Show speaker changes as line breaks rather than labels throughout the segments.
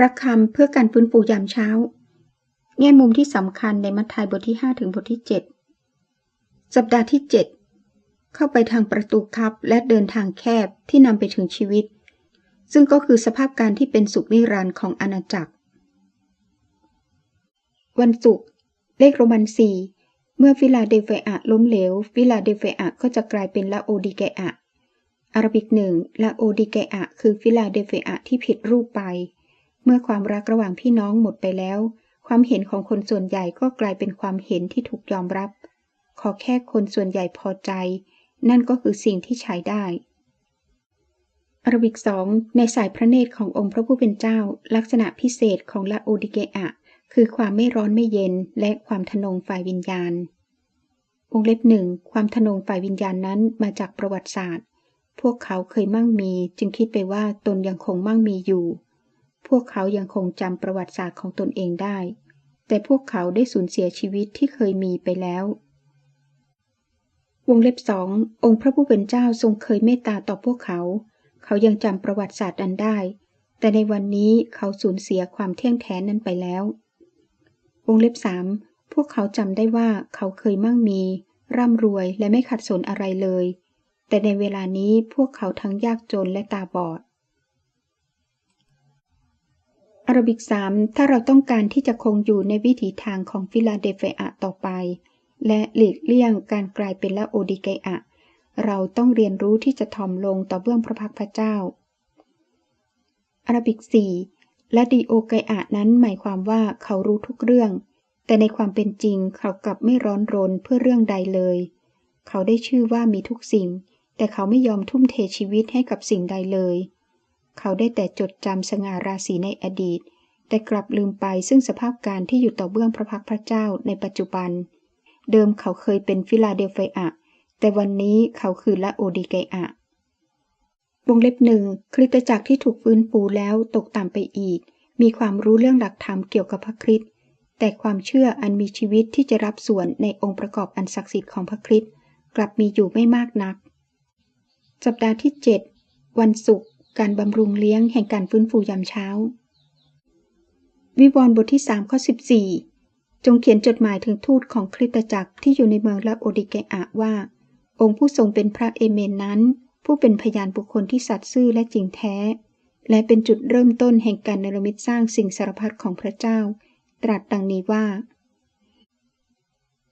พระคำเพื่อการฟื้นฟูยามเช้า แง่มุมที่สำคัญในมัทธิวบทที่ 5 ถึงบทที่ 7 สัปดาห์ที่ 7 เข้าไปทางประตูคับและเดินทางแคบที่นำไปถึงชีวิต ซึ่งก็คือสภาพการที่เป็นสุขนิรันดร์ของอาณาจักร วันศุกร์เลขโรมันสี่เมื่อฟิลาเดลเฟียล้มเหลว ฟิลาเดลเฟียก็จะกลายเป็นลาโอดิเกอะอาราบิกหนึ่งลาโอดิเกอะคือฟิลาเดลเฟียที่ผิดรูปไป เมื่อความรักระหว่างพี่น้องหมดไปแล้ว ความเห็นของคนส่วนใหญ่ก็กลายเป็นความเห็นที่ถูกยอมรับ ขอแค่คนส่วนใหญ่พอใจ นั่นก็คือสิ่งที่ใช้ได้อารบิกสองในสายพระเนตรขององค์พระผู้เป็นเจ้า ลักษณะพิเศษของลาโอดิเกอะคือความไม่ร้อนไม่เย็นและความทนงฝ่ายวิญญาณวงเล็บหนึ่งความทนงฝ่ายวิญญาณนั้นมาจากประวัติศาสตร์ พวกเขาเคยมั่งมีจึงคิดไปว่าตนยังคงมั่งมีอยู่ พวกเขายังคงจำประวัติศาสตร์ของตนเองได้ แต่พวกเขาได้สูญเสียชีวิตที่เคยมีไปแล้ว วงเล็บสององค์พระผู้เป็นเจ้าทรงเคยเมตตาต่อพวกเขา เขายังจำประวัติศาสตร์อันได้ แต่ในวันนี้เขาสูญเสียความเที่ยงแท้นั้นไปแล้ว วงเล็บสามพวกเขาจำได้ว่าเขาเคยมั่งมี ร่ำรวยและไม่ขัดสนอะไรเลย แต่ในเวลานี้พวกเขาทั้งยากจนและตาบอด อารบิกสามถ้าเราต้องการที่จะคงอยู่ในวิถีทางของฟิลาเดลเฟียต่อไป และหลีกเลี่ยงการกลายเป็นละโอดิเกอะ เราต้องเรียนรู้ที่จะถ่อมลงต่อเบื้องพระพักพระเจ้า อารบิกสี่และดีโอไกอานั้นหมายความว่าเขารู้ทุกเรื่อง แต่ในความเป็นจริงเขากลับไม่ร้อนรนเพื่อเรื่องใดเลย เขาได้ชื่อว่ามีทุกสิ่ง แต่เขาไม่ยอมทุ่มเทชีวิตให้กับสิ่งใดเลย เขาได้แต่จดจำสง่าราศีในอดีต แต่กลับลืมไปซึ่งสภาพการที่อยู่ต่อเบื้องพระพักพระเจ้าในปัจจุบัน เดิมเขาเคยเป็นฟิลาเดลเฟียแต่วันนี้เขาคือละโอดิเกอะวงเล็บหนึ่งคริสตจักรที่ถูกฟื้นฟูแล้วตกต่ำไปอีก มีความรู้เรื่องหลักธรรมเกี่ยวกับพระคริสต์แต่ความเชื่ออันมีชีวิตที่จะรับส่วนในองค์ประกอบอันศักดิ์สิทธิ์ของพระคริสต์กลับมีอยู่ไม่มากนัก สัปดาห์ที่ 7 วันศุกร์ การบำรุงเลี้ยงแห่งการฟื้นฟูยามเช้า วิวรณ์บทที่ 3 ข้อ 14 จงเขียนจดหมายถึงทูตของคริสตจักรที่อยู่ในเมืองลาโอดิเกอะว่า องค์ผู้ทรงเป็นพระเอเมนนั้น ผู้เป็นพยานบุคคลที่สัตย์ซื่อและจริงแท้ และเป็นจุดเริ่มต้นแห่งการเนรมิตสร้างสิ่งสารพัดของพระเจ้า ตรัสดังนี้ว่า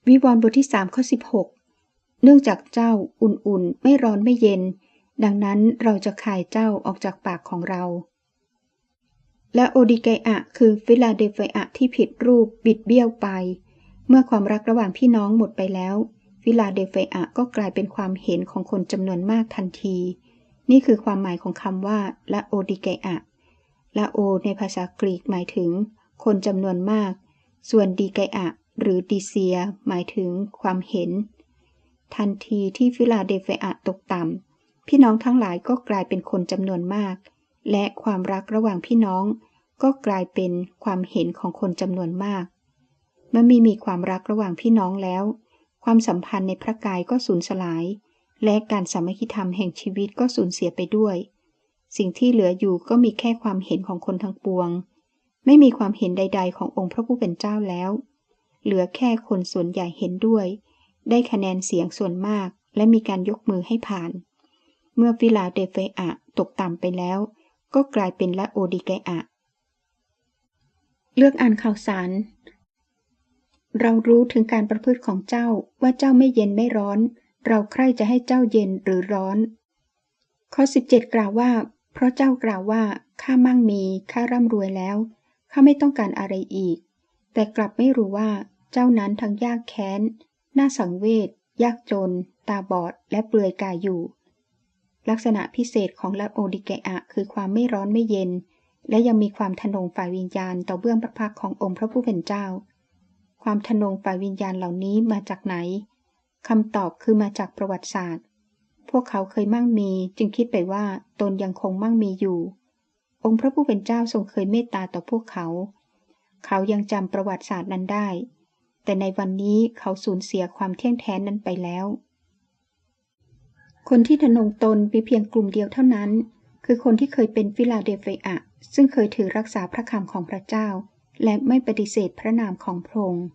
วิวรณ์บทที่3ข้อ16 เนื่องจากเจ้าอุ่นๆ ไม่ร้อนไม่เย็น ดังนั้นเราจะขายเจ้าออกจากปากของเรา และโอดิเกอะคือฟิลาเดลเฟียที่ผิดรูปบิดเบี้ยวไป เมื่อความรักระหว่างพี่น้องหมดไปแล้ว ฟิลาเดลเฟียก็กลายเป็นความเห็นของคนจำนวนมากทันที นี่คือความหมายของคำว่าละโอดิเกอะละโอ ในภาษากรีกหมายถึง คนจำนวนมาก ส่วนดีเกอะหรือดีเซีย หมายถึงความเห็น ทันทีที่ฟิลาเดลเฟียตกต่ำ พี่น้องทั้งหลายก็กลายเป็นคนจำนวนมาก และความรักระหว่างพี่น้อง ก็กลายเป็นความเห็นของคนจำนวนมาก เมื่อมีมีความรักระหว่างพี่น้องแล้ว ความสัมพันธ์ในพระกายก็สูญสลาย และการสามัคคีธรรมแห่งชีวิตก็สูญเสียไปด้วย สิ่งที่เหลืออยู่ก็มีแค่ความเห็นของคนทั้งปวง ไม่มีความเห็นใด ๆ ขององค์พระผู้เป็นเจ้าแล้ว เหลือแค่คนส่วนใหญ่เห็นด้วย ได้คะแนนเสียงส่วนมาก และมีการยกมือให้ผ่าน เมื่อฟิลาเดเฟอะ ตกต่ำไปแล้ว ก็กลายเป็นละโอดิเกอะ เลือกอ่านข่าวสาร เรารู้ถึงการประพฤติของเจ้าว่าเจ้าไม่เย็นไม่ร้อน เราใคร่จะให้เจ้าเย็นหรือร้อน ข้อ 17 กล่าวว่า เพราะเจ้ากล่าวว่าข้ามั่งมีข้าร่ำรวยแล้วข้าไม่ต้องการอะไรอีก แต่กลับไม่รู้ว่าเจ้านั้นทั้งยากแค้น น่าสังเวชยากจน ตาบอด และเปลือยกายอยู่ ลักษณะพิเศษของละโอดิเกอะคือความไม่ร้อนไม่เย็น และยังมีความทนงฝ่ายวิญญาณต่อเบื้องพระพักขององค์พระผู้เป็นเจ้า ความทนงฝ่ายวิญญาณเหล่านี้มาจากไหนคำตอบคือมาจากประวัติศาสตร์ พวกเขาเคยมั่งมีจึงคิดไปว่าตนยังคงมั่งมีอยู่ องค์พระผู้เป็นเจ้าทรงเคยเมตตาต่อพวกเขา เขายังจำประวัติศาสตร์นั้นได้ แต่ในวันนี้เขาสูญเสียความเที่ยงแท้นั้นไปแล้ว คนที่ทนงตนมีเพียงกลุ่มเดียวเท่านั้น คือคนที่เคยเป็นฟิลาเดลเฟียซึ่งเคยถือรักษาพระคำของพระเจ้า และไม่ปฏิเสธพระนามของพระองค์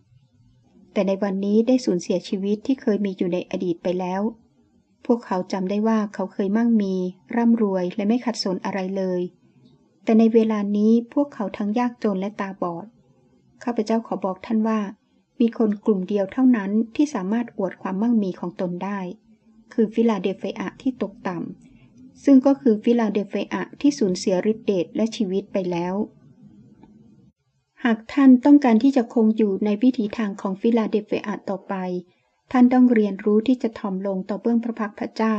แต่ในวันนี้ได้สูญเสียชีวิตที่เคยมีอยู่ในอดีตไปแล้ว พวกเขาจำได้ว่าเขาเคยมั่งมี ร่ำรวยและไม่ขัดสนอะไรเลย แต่ในเวลานี้พวกเขาทั้งยากจนและตาบอดข้าพเจ้าขอบอกท่านว่า มีคนกลุ่มเดียวเท่านั้นที่สามารถอวดความมั่งมีของตนได้ คือฟิลาเดลเฟียที่ตกต่ำ ซึ่งก็คือฟิลาเดลเฟียที่สูญเสียฤทธิ์เดชและชีวิตไปแล้ว หากท่านต้องการที่จะคงอยู่ในวิถีทางของฟิลาเดลเฟียต่อไป ท่านต้องเรียนรู้ที่จะถ่อมลงต่อเบื้องพระพักพระเจ้า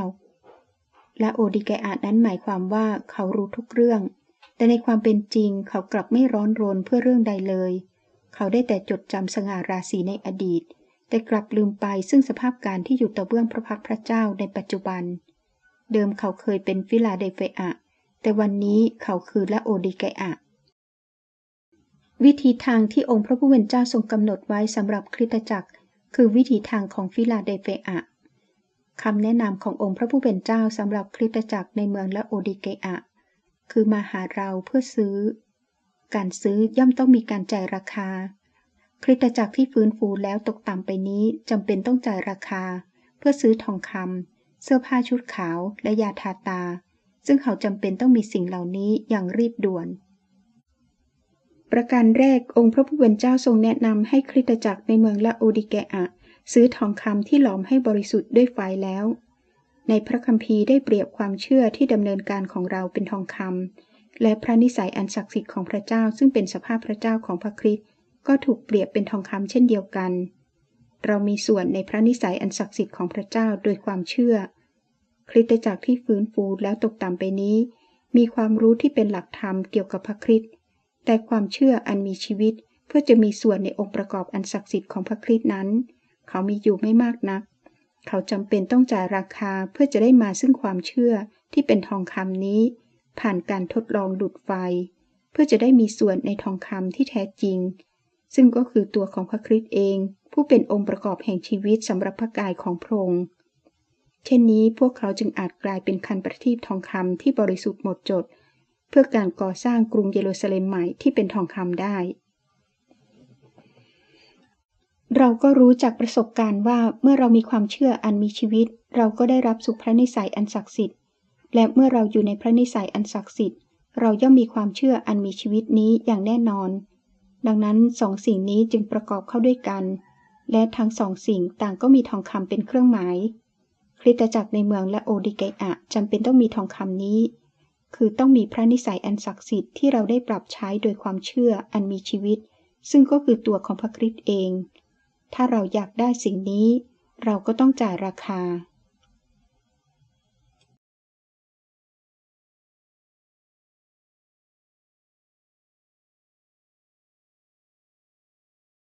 และโอดิเกอานั้นหมายความว่าเขารู้ทุกเรื่อง แต่ในความเป็นจริงเขากลับไม่ร้อนรนเพื่อเรื่องใดเลย เขาได้แต่จดจำสง่าราศีในอดีต แต่กลับลืมไปซึ่งสภาพการที่อยู่ต่อเบื้องพระพักพระเจ้าในปัจจุบัน เดิมเขาเคยเป็นฟิลาเดลเฟียแต่วันนี้เขาคือละโอดิเกอาวิธีทางที่องค์พระผู้เป็นเจ้าทรงกำหนดไว้สำหรับคริสตจักร คือวิธีทางของฟิลาเดลเฟียคำแนะนำขององค์พระผู้เป็นเจ้าสำหรับคริสตจักรในเมืองละโอดิเกอาคือมาหาเราเพื่อซื้อ การซื้อย่อมต้องมีการจ่ายราคา คริสตจักรที่ฟื้นฟูแล้วตกต่ำไปนี้จำเป็นต้องจ่ายราคา เพื่อซื้อทองคำเสื้อผ้าชุดขาวและยาทาตา ซึ่งเขาจำเป็นต้องมีสิ่งเหล่านี้อย่างรีบด่วน ประการแรกองค์พระผู้เป็นเจ้าทรงแนะนำให้คริสตจักรในเมืองละโอดิเกอาซื้อทองคำที่หลอมให้บริสุทธิ์ด้วยไฟแล้ว ในพระคัมภีร์ได้เปรียบความเชื่อที่ดำเนินการของเราเป็นทองคำและพระนิสัยอันศักดิ์สิทธิ์ของพระเจ้าซึ่งเป็นสภาพพระเจ้าของพระคริสต์ ก็ถูกเปรียบเป็นทองคำเช่นเดียวกัน เรามีส่วนในพระนิสัยอันศักดิ์สิทธิ์ของพระเจ้าโดยความเชื่อ คริสตจักรที่ฟื้นฟูแล้วตกต่ำไปนี้ มีความรู้ที่เป็นหลักธรรมเกี่ยวกับพระคริสต์แต่ความเชื่ออันมีชีวิตเพื่อจะมีส่วนในองค์ประกอบอันศักดิ์สิทธิ์ของพระคริสต์นั้น เขามีอยู่ไม่มากนัก เขาจำเป็นต้องจ่ายราคาเพื่อจะได้มาซึ่งความเชื่อที่เป็นทองคำนี้ ผ่านการทดลองดุดไฟ เพื่อจะได้มีส่วนในทองคำที่แท้จริง ซึ่งก็คือตัวของพระคริสต์เอง ผู้เป็นองค์ประกอบแห่งชีวิตสำหรับพระกายของพระองค์เช่นนี้พวกเขาจึงอาจกลายเป็นคันประทีปทองคำที่บริสุทธิ์หมดจด เพื่อการก่อสร้างกรุงเยรูซาเล็มใหม่ที่เป็นทองคำได้ เราก็รู้จากประสบการณ์ว่าเมื่อเรามีความเชื่ออันมีชีวิต เราก็ได้รับสุขพระนิสัยอันศักดิ์สิทธิ์ และเมื่อเราอยู่ในพระนิสัยอันศักดิ์สิทธิ์ เราย่อมมีความเชื่ออันมีชีวิตนี้อย่างแน่นอน ดังนั้นสองสิ่งนี้จึงประกอบเข้าด้วยกัน และทั้งสองสิ่งต่างก็มีทองคำเป็นเครื่องหมาย คริสตจักรในเมืองและโอดิเกอะจำเป็นต้องมีทองคำนี้ คือต้องมีพระนิสัยอันศักดิ์สิทธิ์ที่เราได้ปรับใช้โดยความเชื่ออันมีชีวิต ซึ่งก็คือตัวของพระคริสต์เอง ถ้าเราอยากได้สิ่งนี้ เราก็ต้องจ่ายราคา